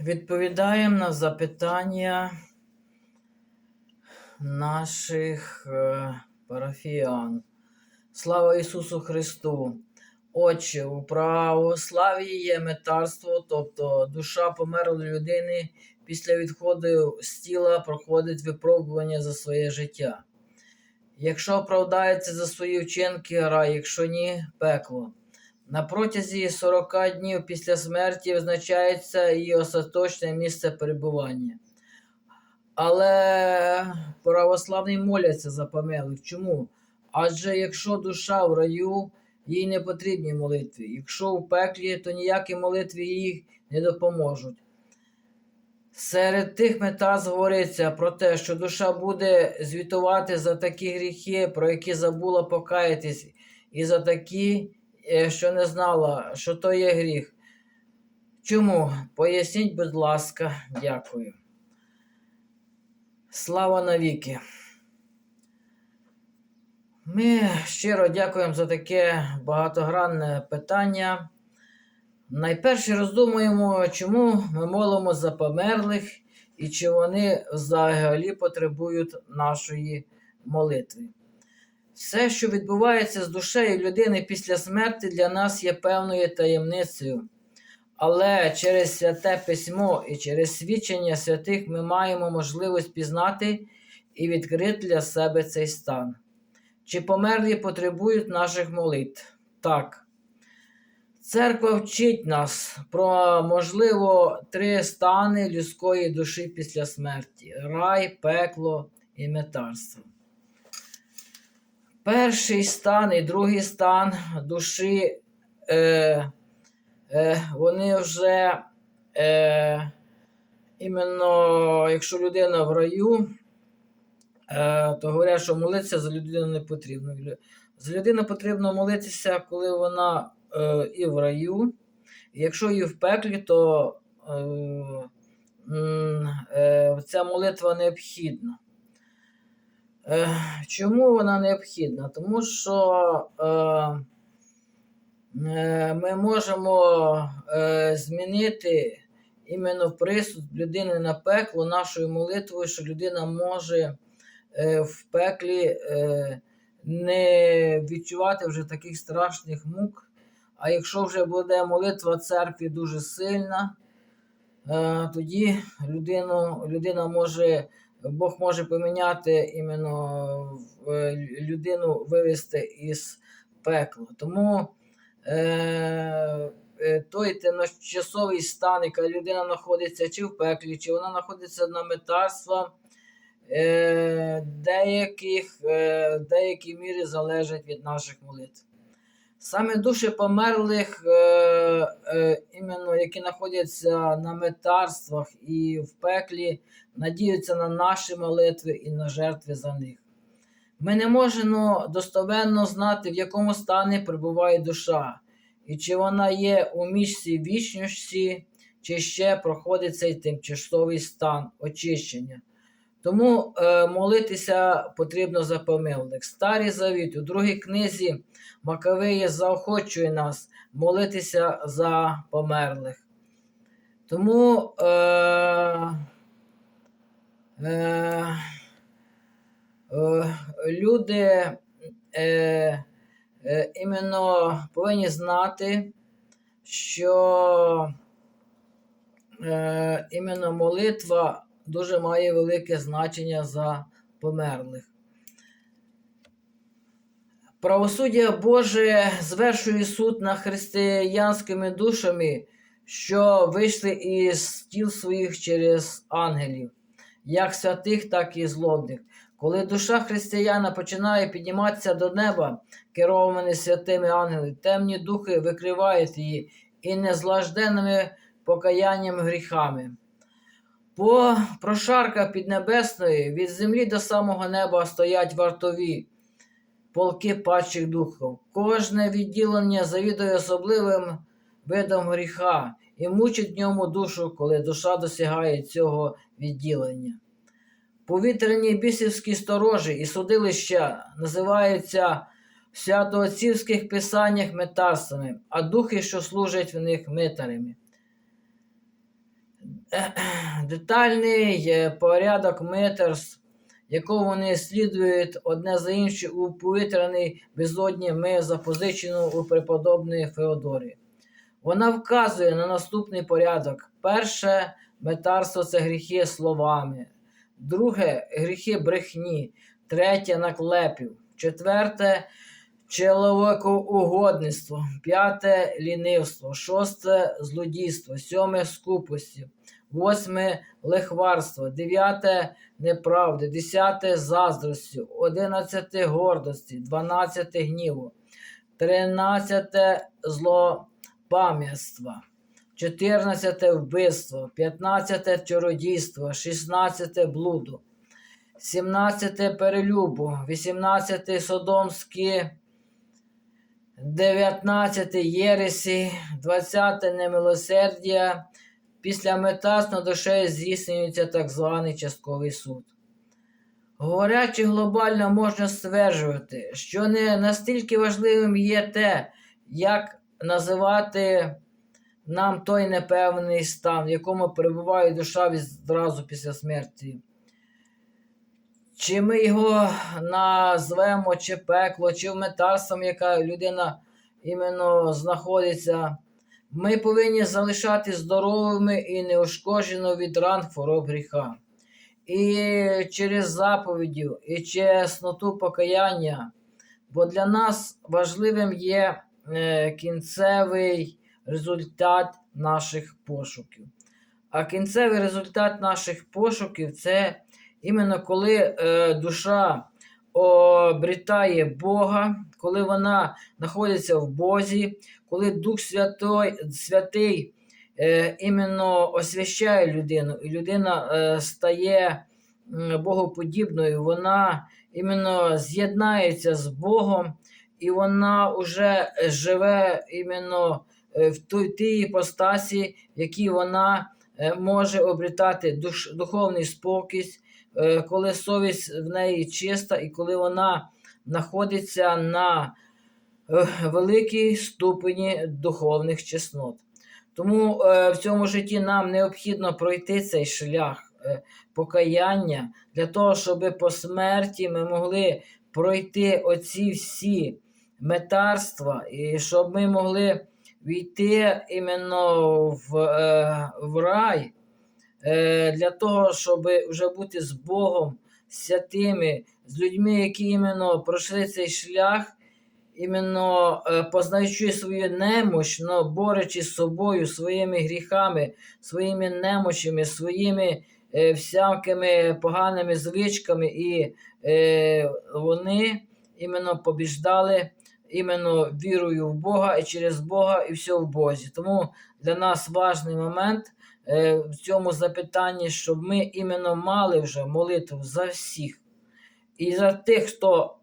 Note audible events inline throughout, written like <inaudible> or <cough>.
Відповідаємо на запитання наших е, парафіян. Слава Ісусу Христу! Отче, у православії є метарство, тобто душа померлої людини після відходу з тіла проходить випробування за своє життя. Якщо оправдається за свої вчинки, рай, якщо ні, пекло. На протязі 40 днів після смерті визначається її остаточне місце перебування. Але православні моляться за померлих. Чому? Адже якщо душа в раю, їй не потрібні молитви. Якщо в пеклі, то ніякі молитви їй не допоможуть. Серед тих метаз говориться про те, що душа буде звітувати за такі гріхи, про які забула покаятись, і за такі, що не знала, що то є гріх. Чому? Поясніть, будь ласка, дякую. Слава навіки. Ми щиро дякуємо за таке багатогранне питання. Найперше роздумуємо, чому ми молимо за померлих і чи вони взагалі потребують нашої молитви. Все, що відбувається з душею людини після смерті, для нас є певною таємницею. Але через святе письмо і через свідчення святих ми маємо можливість пізнати і відкрити для себе цей стан. Чи померлі потребують наших молитв? Так. Церква вчить нас про, можливо, три стани людської душі після смерті: рай, пекло і метарство. Перший стан і другий стан душі, е, е, вони вже е, іменно, якщо людина в раю, е, то говорять, що молитися за людину не потрібно. За людину потрібно молитися, коли вона е, і в раю. Якщо і в пеклі, то е, е, ця молитва необхідна. Чому вона необхідна? Тому що е, е, ми можемо е, змінити іменно присуд людини на пекло нашою молитвою, що людина може в пеклі не відчувати вже таких страшних мук. А якщо вже буде молитва церкві дуже сильна, тоді людину, людина може, Бог може поміняти іменно людину вивести із пекла. Тому е, е, той тимчасовий стан, яка людина знаходиться чи в пеклі, чи вона знаходиться на метарства, е, деяких, е, деякій мірі залежить від наших молитв. Саме душі померлих, е, е, іменно, які знаходяться на метарствах і в пеклі, надіються на наші молитви і на жертви за них. Ми не можемо достовенно знати, в якому стані перебуває душа, і чи вона є у місці вічності, чи ще проходить цей тимчасовий стан очищення. Тому е, молитися потрібно за помилник. Старий завіт у другій книзі Макавея заохочує нас молитися за померлих. Тому е, е, е, люди е, е, іменно повинні знати, що е, іменно молитва дуже має велике значення за померлих. Правосуддя Боже звершує суд над християнськими душами, що вийшли із тіл своїх через ангелів, як святих, так і злобних. Коли душа християна починає підніматися до неба, керовані святими ангелами, темні духи викривають її і незлажденними покаянням гріхами. По прошарках піднебесної від землі до самого неба стоять вартові полки падчих духів. Кожне відділення завідує особливим видом гріха і мучить в ньому душу, коли душа досягає цього відділення. Повітряні бісівські сторожі і судилища називаються в святоотцівських писаннях метарствами, а духи, що служать в них митарями. <clears throat> детальний порядок митерств, якого вони слідують одне за інше у повітряній безодні ми запозичену у преподобної Феодорії. Вона вказує на наступний порядок. Перше метарство це гріхи словами, друге гріхи брехні, третє наклепів, четверте чоловікоугодництво, п'яте лінивство, шосте злодійство, сьоме скупості, восьме лихварство, дев'яте неправди, десяте заздрості, одинадцяте гордості, дванадцяте гніву, тринадцяте злопам'ятство, чотирнадцяте вбивство, п'ятнадцяте чародійство, шістнадцяте блуду, сімнадцяте перелюбу, вісімнадцяте содомські, дев'ятнадцяте єресі, двадцяте немилосердя. Після метас над душею здійснюється так званий частковий суд. Говорячи глобально, можна стверджувати, що не настільки важливим є те, як називати нам той непевний стан, в якому перебуває душа відразу після смерті. Чи ми його назвемо, чи пекло, чи в метарством, яка людина іменно знаходиться. Ми повинні залишати здоровими і неушкоджено від ран хвороб гріха. І через заповідів, і чесноту покаяння. Бо для нас важливим є е, кінцевий результат наших пошуків. А кінцевий результат наших пошуків це іменно коли е, душа обрітає Бога, коли вона знаходиться в Бозі, коли Дух Святой, Святий е, іменно освящає людину, і людина е, стає богоподібною, вона іменно з'єднається з Богом, і вона вже живе іменно е, в той тій іпостасі, в якій вона е, може обрітати душ, духовний спокій, е, коли совість в неї чиста, і коли вона знаходиться на великій ступені духовних чеснот. Тому е, в цьому житті нам необхідно пройти цей шлях е, покаяння для того, щоб по смерті ми могли пройти оці всі метарства, і щоб ми могли війти іменно в, е, в рай е, для того, щоб вже бути з Богом, святими, з людьми, які іменно пройшли цей шлях, іменно е, познаючи свою немощ, но борючи з собою, своїми гріхами, своїми немощами, своїми е, всякими поганими звичками, і е, вони іменно побіждали іменно вірою в Бога і через Бога, і все в Бозі. Тому для нас важний момент е, в цьому запитанні, щоб ми іменно мали вже молитву за всіх. І за тих, хто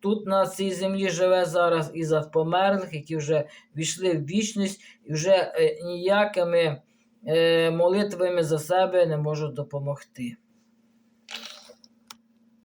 тут на цій землі живе зараз, і за померлих, які вже війшли в вічність, і вже е, ніякими е, молитвами за себе не можуть допомогти.